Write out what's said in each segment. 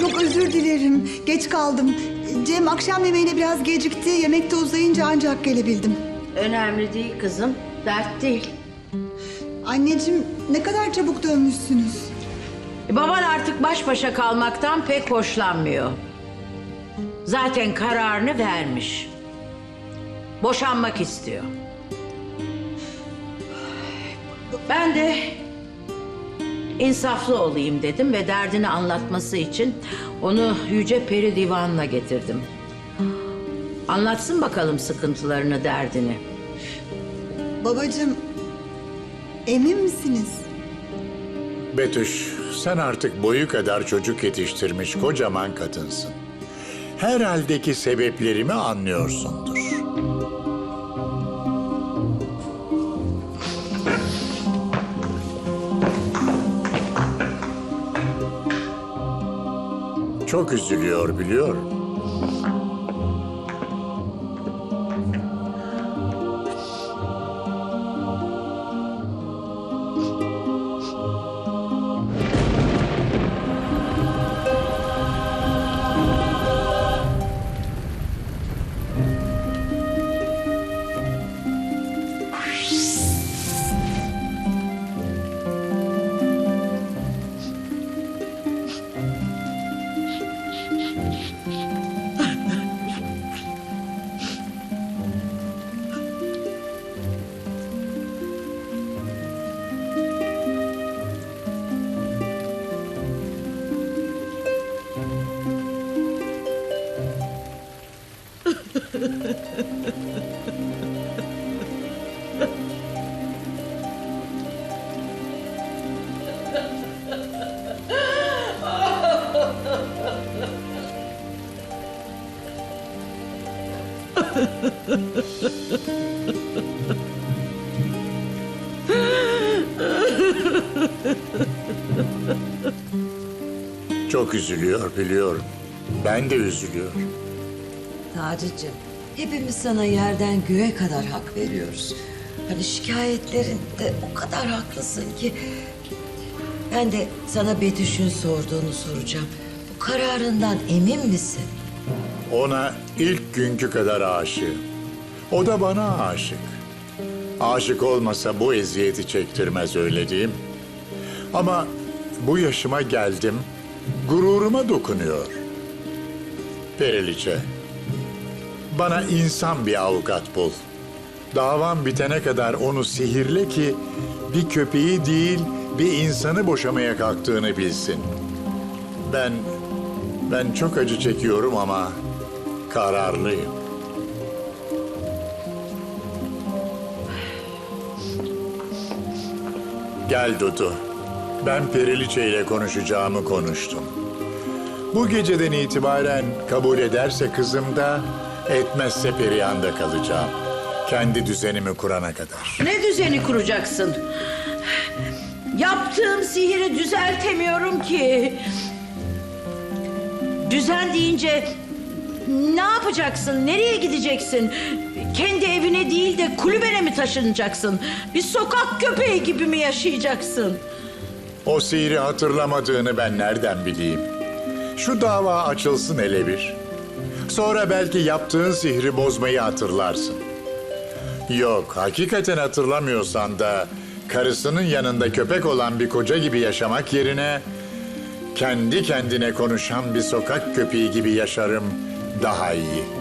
çok özür dilerim. Geç kaldım. Cem akşam yemeğine biraz gecikti. Yemekte uzayınca ancak gelebildim. Önemli değil kızım. Dert değil. Anneciğim ne kadar çabuk dönmüşsünüz. E, Baban artık baş başa kalmaktan pek hoşlanmıyor. Zaten kararını vermiş. Boşanmak istiyor. Ben de insaflı olayım dedim ve derdini anlatması için onu Yüce Peri Divanı'na getirdim. Anlatsın bakalım sıkıntılarını, derdini. Babacığım emin misiniz? Betüş, sen artık boyu kadar çocuk yetiştirmiş kocaman kadınsın. Herhaldeki sebeplerimi anlıyorsundur. Çok üzülüyor biliyorum. Çok üzülüyor biliyorum. Ben de üzülüyorum. Taci'cim, hepimiz sana yerden göğe kadar hak veriyoruz. Hani şikayetlerinde o kadar haklısın ki... Ben de sana Betüş'ün sorduğunu soracağım. Bu kararından emin misin? Ona ilk günkü kadar aşığım. O da bana aşık. Aşık olmasa bu eziyeti çektirmez öyle değil mi? Ama bu yaşıma geldim, gururuma dokunuyor. Periliçe, bana insan bir avukat bul. Davam bitene kadar onu sihirle ki bir köpeği değil bir insanı boşamaya kalktığını bilsin. Ben ben çok acı çekiyorum ama kararlıyım. Gel Dudu. Ben Periliçe ile konuşacağımı konuştum. Bu geceden itibaren kabul ederse kızım da, etmezse Perihan'da kalacağım. Kendi düzenimi kurana kadar. Ne düzeni kuracaksın? Yaptığım sihiri düzeltemiyorum ki. Düzen deyince ne yapacaksın? Nereye gideceksin? Kendi evine değil de kulübene mi taşınacaksın? Bir sokak köpeği gibi mi yaşayacaksın? O sihri hatırlamadığını ben nereden bileyim? Şu dava açılsın hele bir. Sonra belki yaptığın sihri bozmayı hatırlarsın. Yok, hakikaten hatırlamıyorsan da karısının yanında köpek olan bir koca gibi yaşamak yerine kendi kendine konuşan bir sokak köpeği gibi yaşarım daha iyi.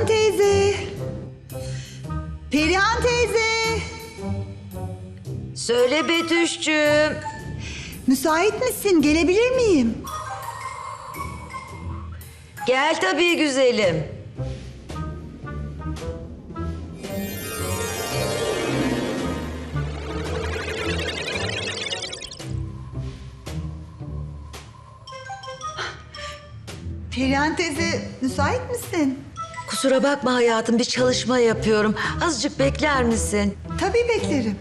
Perihan teyze. Perihan teyze. Söyle Betüş'cüğüm. Müsait misin? Gelebilir miyim? Gel tabii güzelim. Perihan teyze müsait misin? Kusura bakma hayatım bir çalışma yapıyorum. Azıcık bekler misin? Tabii beklerim.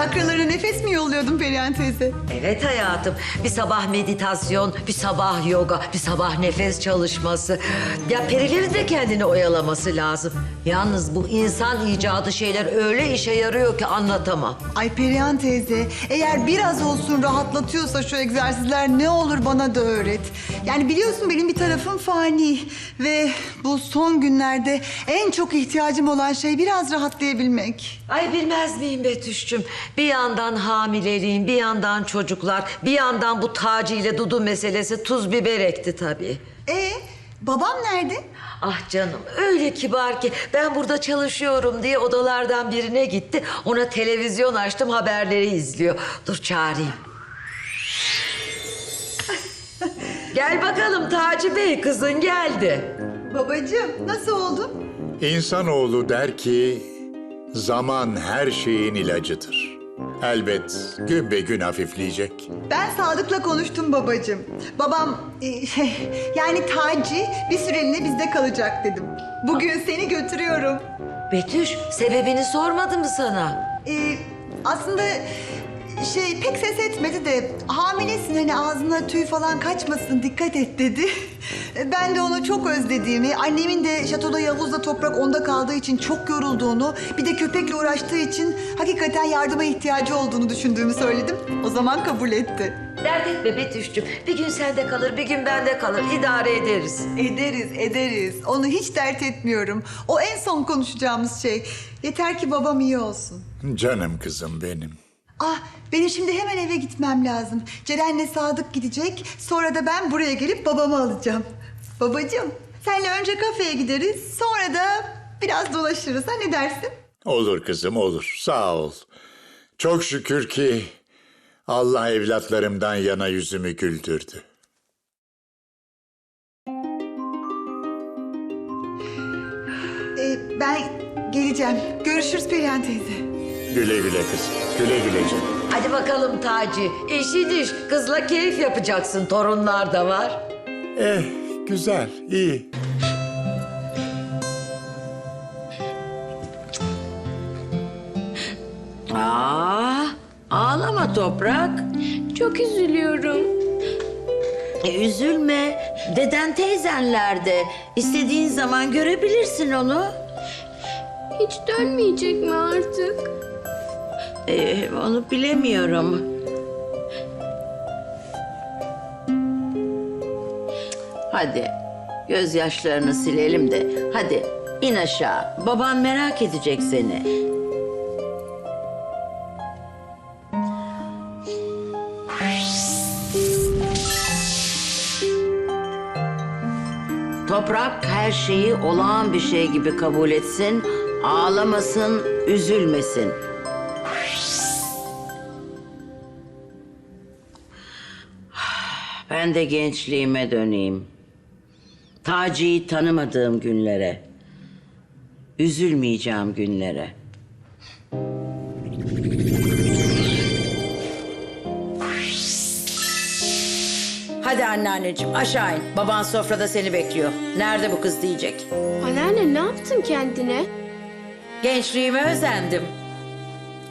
Çakralara nefes mi yolluyordun Perihan teyze? Evet hayatım. Bir sabah meditasyon, bir sabah yoga, bir sabah nefes çalışması. Ya perilerin de kendini oyalaması lazım. Yalnız bu insan icadı şeyler öyle işe yarıyor ki anlatamam. Ay Perihan teyze, eğer biraz olsun rahatlatıyorsa şu egzersizler ne olur bana da öğret. Yani biliyorsun benim bir tarafım fani ve bu son günlerde en çok ihtiyacım olan şey biraz rahatlayabilmek. Ay bilmez miyim Betüş'cüm? Bir yandan hamileliğin, bir yandan çocuklar, bir yandan bu Taci ile Dudu meselesi tuz biber ekti tabii. E babam nerede? Ah canım öyle kibar ki ben burada çalışıyorum diye odalardan birine gitti. Ona televizyon açtım haberleri izliyor. Dur çağırayım. Gel bakalım Taci Bey kızın geldi. Babacığım nasıl oldun? İnsanoğlu der ki zaman her şeyin ilacıdır. Elbet gün be gün hafifleyecek. Ben Sadık'la konuştum babacığım. Babam e, şey yani Taci bir süreliğine bizde kalacak dedim. Bugün seni götürüyorum. Betüş sebebini sormadı mı sana? Ee, aslında şey pek ses etmedi de hamilesin hani ağzına tüy falan kaçmasın dikkat et dedi. Ben de onu çok özlediğimi, annemin de şatoda Yavuz'la toprak onda kaldığı için çok yorulduğunu, bir de köpekle uğraştığı için hakikaten yardıma ihtiyacı olduğunu düşündüğümü söyledim. O zaman kabul etti. Dert etme Betüş'cüm. Bir gün sende kalır, bir gün bende kalır. İdare ederiz. Ederiz, ederiz. Onu hiç dert etmiyorum. O en son konuşacağımız şey. Yeter ki babam iyi olsun. Canım kızım benim. Ah, benim şimdi hemen eve gitmem lazım. Ceren'le Sadık gidecek. Sonra da ben buraya gelip babamı alacağım. Babacığım, senle önce kafeye gideriz. Sonra da biraz dolaşırız. Ha ne dersin? Olur kızım olur. Sağ ol. Çok şükür ki Allah evlatlarımdan yana yüzümü güldürdü. Ee, ben geleceğim. Görüşürüz Perihan teyze. Güle güle kızım. Güle güle canım. Hadi bakalım Taci. İşi diş. Kızla keyif yapacaksın. Torunlar da var. Eh güzel iyi. Aa, ağlama toprak. Çok üzülüyorum. E, üzülme. Deden teyzenlerde. İstediğin zaman görebilirsin onu. Hiç dönmeyecek mi artık? E, onu bilemiyorum. Hadi gözyaşlarını silelim de hadi in aşağı. Baban merak edecek seni. Toprak her şeyi olağan bir şey gibi kabul etsin, ağlamasın, üzülmesin. Ben de gençliğime döneyim. Taci'yi tanımadığım günlere. Üzülmeyeceğim günlere. Hadi anneanneciğim aşağı in. Baban sofrada seni bekliyor. Nerede bu kız diyecek. Anneanne ne yaptın kendine? Gençliğime özendim.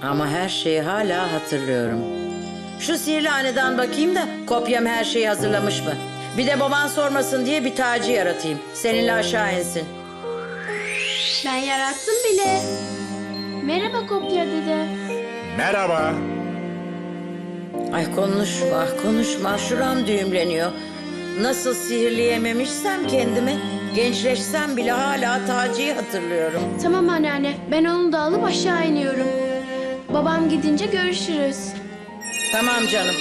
Ama her şeyi hala hatırlıyorum. Şu sihirli haneden bakayım da kopyam her şeyi hazırlamış mı? Bir de baban sormasın diye bir tacı yaratayım. Seninle aşağı insin. Ben yarattım bile. Merhaba kopya dede. Merhaba. Ay konuşma, konuşma. Şuram düğümleniyor. Nasıl sihirleyememişsem kendimi, gençleşsem bile hala Taci'yi hatırlıyorum. Tamam anneanne ben onu da alıp aşağı iniyorum. Babam gidince görüşürüz. Tamam canım.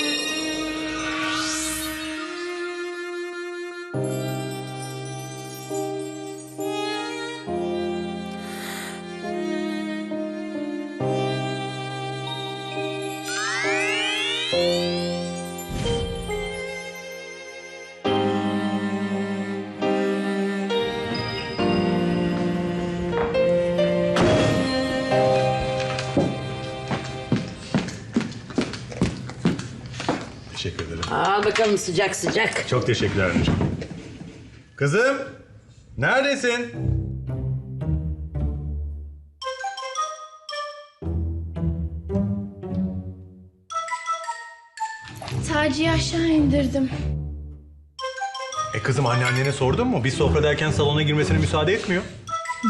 Bakalım sıcak sıcak. Çok teşekkürler anneciğim. Kızım, neredesin? Taci'yi aşağı indirdim. E kızım anneannene sordun mu? Biz sofradayken salona girmesine müsaade etmiyor.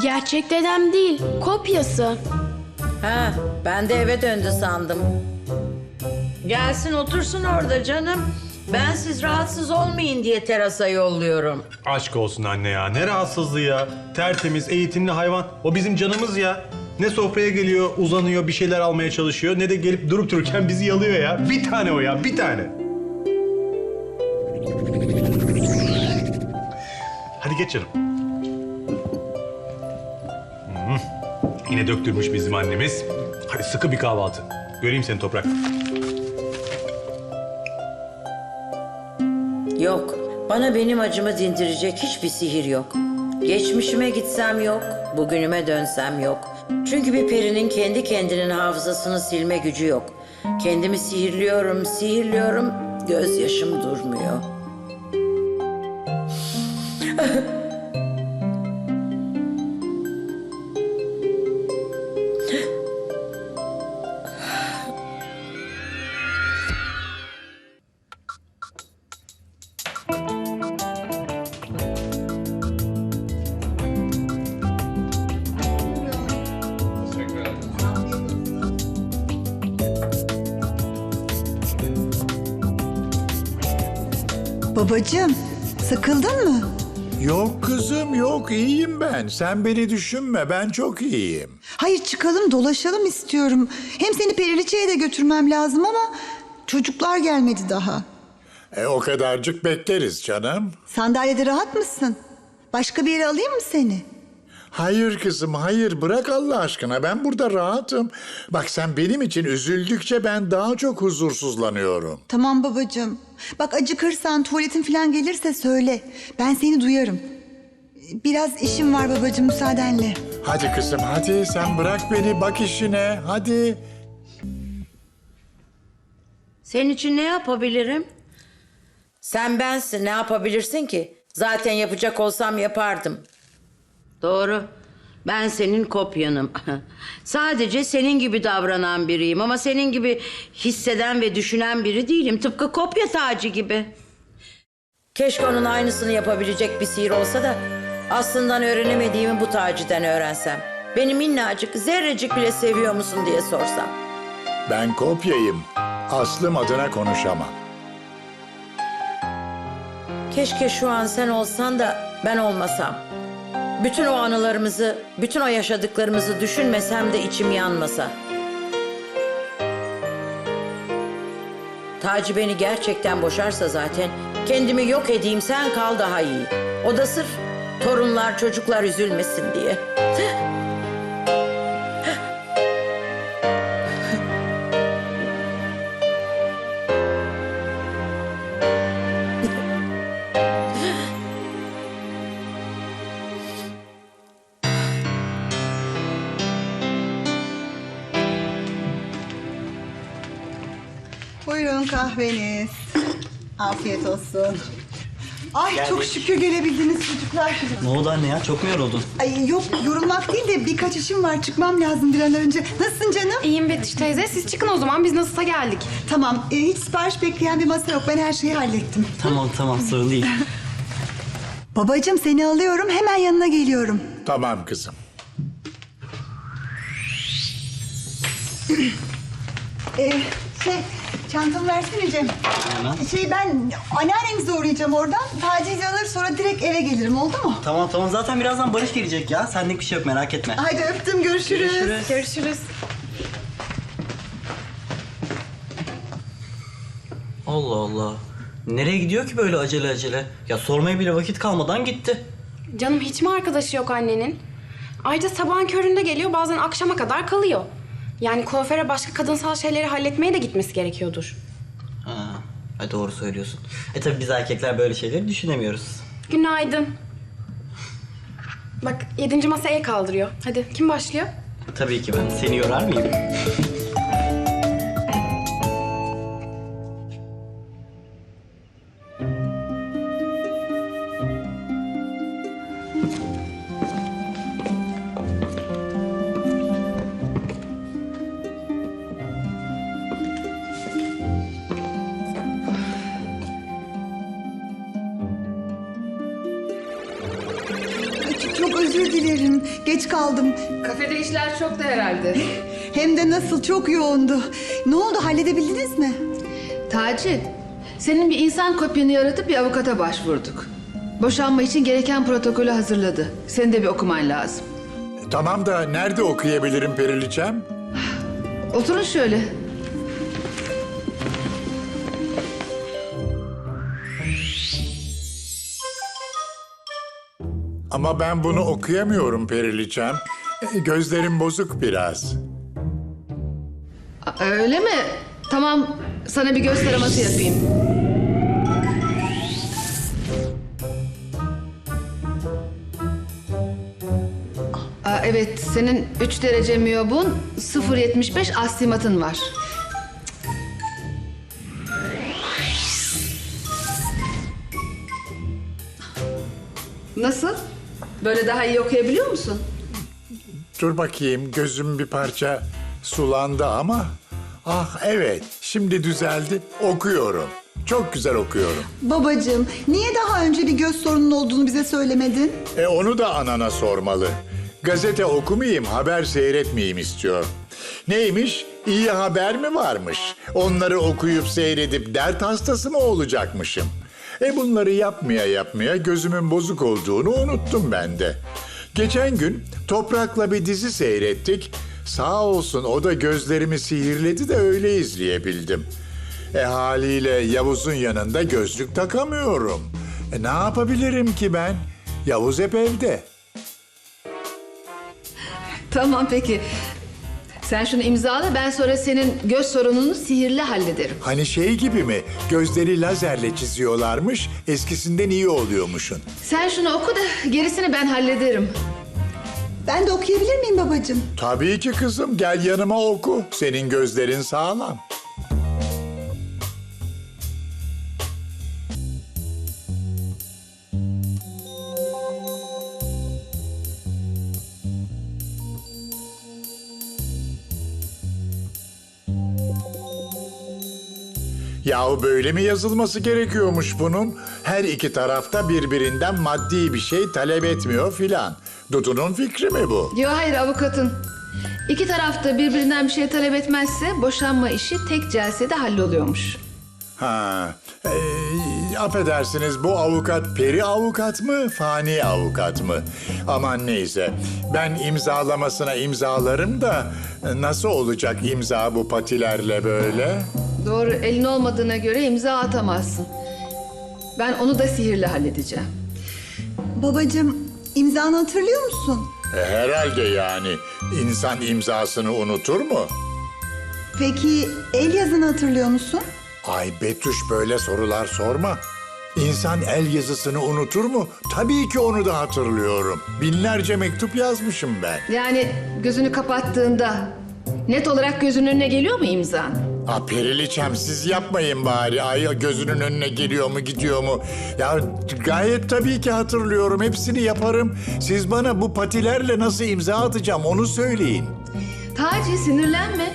Gerçek dedem değil, kopyası. Ha, ben de eve döndü sandım. Gelsin otursun orada canım. Ben siz rahatsız olmayın diye terasa yolluyorum. Aşk olsun anne ya. Ne rahatsızlığı ya. Tertemiz, eğitimli hayvan. O bizim canımız ya. Ne sofraya geliyor, uzanıyor, bir şeyler almaya çalışıyor. Ne de gelip durup dururken bizi yalıyor ya. Bir tane o ya, bir tane. Hadi geç canım. Hmm. Yine döktürmüş bizim annemiz. Hadi sıkı bir kahvaltı. Göreyim seni toprak. Yok, bana benim acımı dindirecek hiçbir sihir yok. Geçmişime gitsem yok, bugünüme dönsem yok. Çünkü bir perinin kendi kendinin hafızasını silme gücü yok. Kendimi sihirliyorum, sihirliyorum, gözyaşım durmuyor. Babacığım, sıkıldın mı? Yok kızım yok iyiyim ben. Sen beni düşünme ben çok iyiyim. Hayır çıkalım dolaşalım istiyorum. Hem seni Periliçe'ye de götürmem lazım ama çocuklar gelmedi daha. E o kadarcık bekleriz canım. Sandalyede rahat mısın? Başka bir yere alayım mı seni? Hayır kızım hayır bırak Allah aşkına ben burada rahatım. Bak sen benim için üzüldükçe ben daha çok huzursuzlanıyorum. Tamam babacığım. Bak acıkırsan tuvaletin falan gelirse söyle. Ben seni duyarım. Biraz işim var babacığım müsaadenle. Hadi kızım hadi sen bırak beni bak işine hadi. Senin için ne yapabilirim? Sen bensin, ne yapabilirsin ki? Zaten yapacak olsam yapardım. Doğru. Ben senin kopyanım. Sadece senin gibi davranan biriyim ama senin gibi hisseden ve düşünen biri değilim. Tıpkı kopya tacı gibi. Keşke onun aynısını yapabilecek bir sihir olsa da aslından öğrenemediğimi bu taciden öğrensem. Beni minnacık, zerrecik bile seviyor musun diye sorsam. Ben kopyayım. Aslım adına konuşamam. Keşke şu an sen olsan da ben olmasam. Bütün o anılarımızı, bütün o yaşadıklarımızı düşünmesem de içim yanmasa. Taci beni gerçekten boşarsa zaten kendimi yok edeyim sen kal daha iyi. O da sırf torunlar çocuklar üzülmesin diye. Kahveniz. Afiyet olsun. Ay çok şükür gelebildiniz çocuklar. Ne oldu anne ya? Çok mu yoruldun? Ay yok yorulmak değil de birkaç işim var çıkmam lazım bir an önce. Nasılsın canım? İyiyim Betüş teyze. Siz çıkın o zaman. Biz nasılsa geldik. Tamam e, hiç sipariş bekleyen bir masa yok ben her şeyi hallettim. Tamam tamam sorun değil. Babacığım seni alıyorum hemen yanına geliyorum. Tamam kızım. Ee, şey çantamı versene Cem. Hemen. Şey ben anneannemize uğrayacağım oradan. Taciz alır sonra direkt eve gelirim oldu mu? Tamam tamam zaten birazdan Barış gelecek ya. Senlik bir şey yok merak etme. Haydi öptüm görüşürüz. Görüşürüz. Görüşürüz. Allah Allah. Nereye gidiyor ki böyle acele acele? Ya sormaya bile vakit kalmadan gitti. Canım hiç mi arkadaşı yok annenin? Ayrıca sabahın köründe geliyor bazen akşama kadar kalıyor. Yani kuaföre başka kadınsal şeyleri halletmeye de gitmesi gerekiyordur. Ha, doğru söylüyorsun. E tabi biz erkekler böyle şeyleri düşünemiyoruz. Günaydın. Bak yedinci masa el kaldırıyor. Hadi kim başlıyor? Tabii ki ben. Seni yorar mıyım? Geç kaldım. Kafede işler çok da herhalde. Hem de nasıl çok yoğundu. Ne oldu halledebildiniz mi? Taci, senin bir insan kopyanı yaratıp bir avukata başvurduk. Boşanma için gereken protokolü hazırladı. Senin de bir okuman lazım. Tamam da nerede okuyabilirim Periliçem? Oturun şöyle. Ama ben bunu okuyamıyorum Periliçem. E, Gözlerim bozuk biraz. Öyle mi? Tamam, sana bir göz taraması yapayım. Evet, senin 3 derece miyobun, 0.75 astigmatın var. Nasıl? Böyle daha iyi okuyabiliyor musun? Dur bakayım gözüm bir parça sulandı ama... Ah evet şimdi düzeldi okuyorum. Çok güzel okuyorum. Babacığım, niye daha önce bir göz sorunun olduğunu bize söylemedin? E onu da anana sormalı. Gazete okumayayım, haber seyretmeyeyim istiyor. Neymiş? İyi haber mi varmış? Onları okuyup seyredip dert hastası mı olacakmışım? E bunları yapmaya yapmaya gözümün bozuk olduğunu unuttum ben de. Geçen gün Toprak'la bir dizi seyrettik. Sağ olsun o da gözlerimi sihirledi de öyle izleyebildim. E haliyle Yavuz'un yanında gözlük takamıyorum. E ne yapabilirim ki ben? Yavuz hep evde. Tamam peki. Sen şunu imzala ben sonra senin göz sorununu sihirle hallederim. Hani şey gibi mi? Gözleri lazerle çiziyorlarmış, eskisinden iyi oluyormuşun. Sen şunu oku da gerisini ben hallederim. Ben de okuyabilir miyim babacığım? Tabii ki kızım, gel yanıma oku. Senin gözlerin sağlam. Yahu böyle mi yazılması gerekiyormuş bunun? Her iki tarafta birbirinden maddi bir şey talep etmiyor filan. Dudu'nun fikri mi bu? Yo hayır avukatın. İki tarafta birbirinden bir şey talep etmezse boşanma işi tek celsede halloluyormuş. Ha, e, affedersiniz bu avukat peri avukat mı, fani avukat mı? Aman neyse, ben imzalamasına imzalarım da nasıl olacak imza bu patilerle böyle? Doğru elin olmadığına göre imza atamazsın. Ben onu da sihirle halledeceğim. Babacığım, imzanı hatırlıyor musun? E, herhalde yani insan imzasını unutur mu? Peki el yazını hatırlıyor musun? Ay Betüş böyle sorular sorma. İnsan el yazısını unutur mu? Tabii ki onu da hatırlıyorum. Binlerce mektup yazmışım ben. Yani gözünü kapattığında net olarak gözünün önüne geliyor mu imzan? Ha Periliçem siz yapmayın bari. Ay gözünün önüne geliyor mu gidiyor mu? Ya gayet tabii ki hatırlıyorum. Hepsini yaparım. Siz bana bu patilerle nasıl imza atacağım onu söyleyin. Taci sinirlenme.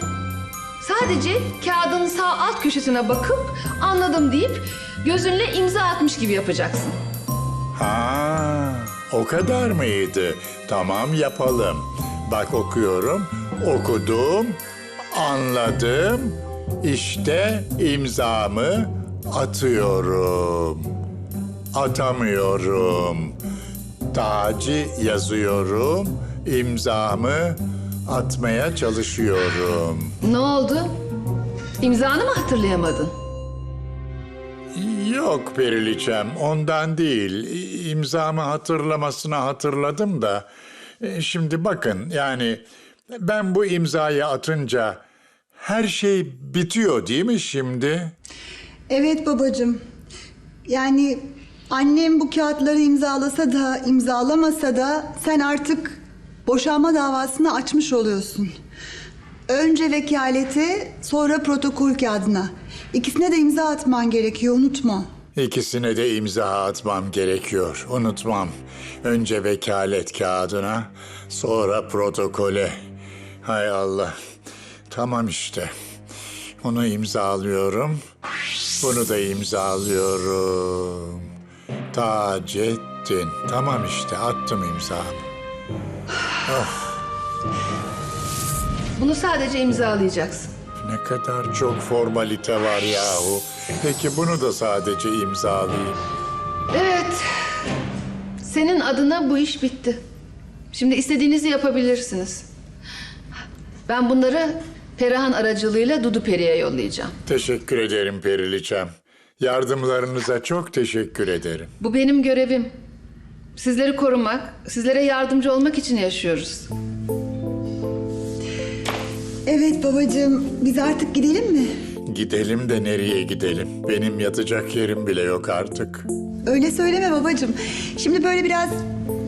Sadece kağıdın sağ alt köşesine bakıp anladım deyip gözünle imza atmış gibi yapacaksın. Ha, o kadar mıydı? Tamam yapalım. Bak okuyorum. Okudum. Anladım. İşte imzamı atıyorum. Atamıyorum. Taci yazıyorum. İmzamı atmaya çalışıyorum. Ne oldu? İmzanı mı hatırlayamadın? Yok Periliçem, ondan değil. İmzamı hatırlamasına hatırladım da. E, Şimdi bakın yani ben bu imzayı atınca her şey bitiyor değil mi şimdi? Evet babacığım. Yani annem bu kağıtları imzalasa da imzalamasa da sen artık boşanma davasını açmış oluyorsun. Önce vekalete sonra protokol kağıdına. İkisine de imza atman gerekiyor unutma. İkisine de imza atmam gerekiyor. Unutmam. Önce vekalet kağıdına, sonra protokole. Hay Allah. Tamam işte. Onu imzalıyorum. Bunu da imzalıyorum. Taceddin. Tamam işte attım imzamı. Bunu sadece imzalayacaksın. Ne kadar çok formalite var yahu. Peki bunu da sadece imzalayayım. Evet. Senin adına bu iş bitti. Şimdi istediğinizi yapabilirsiniz. Ben bunları Perihan aracılığıyla Dudu Peri'ye yollayacağım. Teşekkür ederim Periliçem. Yardımlarınıza çok teşekkür ederim. Bu benim görevim. Sizleri korumak, sizlere yardımcı olmak için yaşıyoruz. Evet babacığım biz artık gidelim mi? Gidelim de nereye gidelim? Benim yatacak yerim bile yok artık. Öyle söyleme babacığım. Şimdi böyle biraz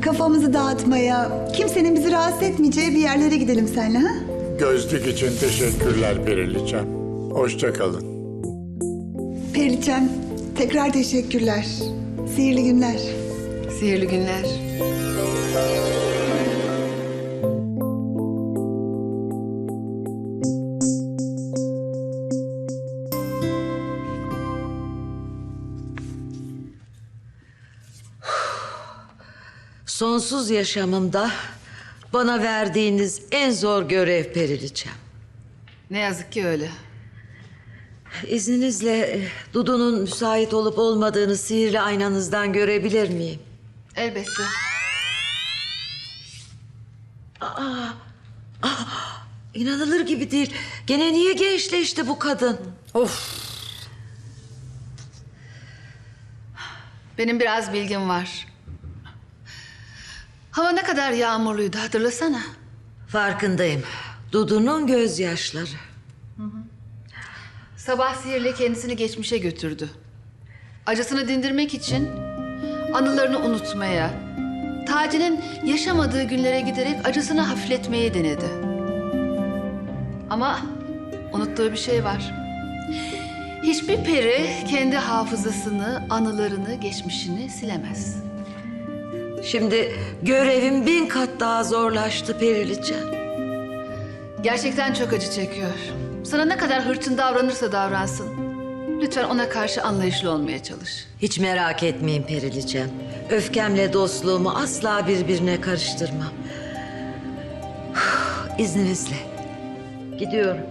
kafamızı dağıtmaya, kimsenin bizi rahatsız etmeyeceği bir yerlere gidelim seninle ha? Gözlük için teşekkürler Periliçem. Hoşça kalın. Periliçem tekrar teşekkürler. Sihirli günler. Sihirli günler. Sonsuz yaşamımda bana verdiğiniz en zor görev Periliçem. Ne yazık ki öyle. İzninizle e, Dudu'nun müsait olup olmadığını sihirli aynanızdan görebilir miyim? Elbette. İnanılır gibi değil. Gene niye gençleşti bu kadın? Of Benim biraz bilgim var. Hava ne kadar yağmurluydu hatırlasana. Farkındayım. Dudu'nun gözyaşları. Sabah sihirle kendisini geçmişe götürdü. Acısını dindirmek için anılarını unutmaya, Taci'nin yaşamadığı günlere giderek acısını hafifletmeye denedi. Ama unuttuğu bir şey var. Hiçbir peri kendi hafızasını, anılarını, geçmişini silemez. Şimdi görevim bin kat daha zorlaştı Periliçem. Gerçekten çok acı çekiyor. Sana ne kadar hırçın davranırsa davransın. Lütfen ona karşı anlayışlı olmaya çalış. Hiç merak etmeyin Periliçem. Öfkemle dostluğumu asla birbirine karıştırmam. İzninizle. Gidiyorum.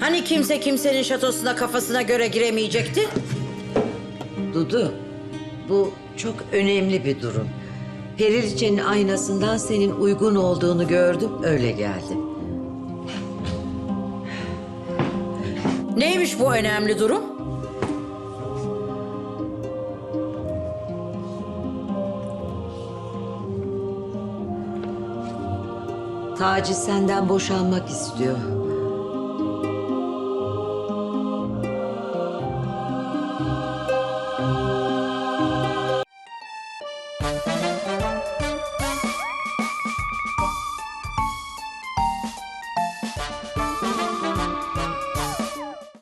Hani kimse kimsenin şatosuna kafasına göre giremeyecekti? Dudu, bu çok önemli bir durum. Periliçe'nin aynasından senin uygun olduğunu gördüm, öyle geldim. Neymiş bu önemli durum? Taci senden boşanmak istiyor.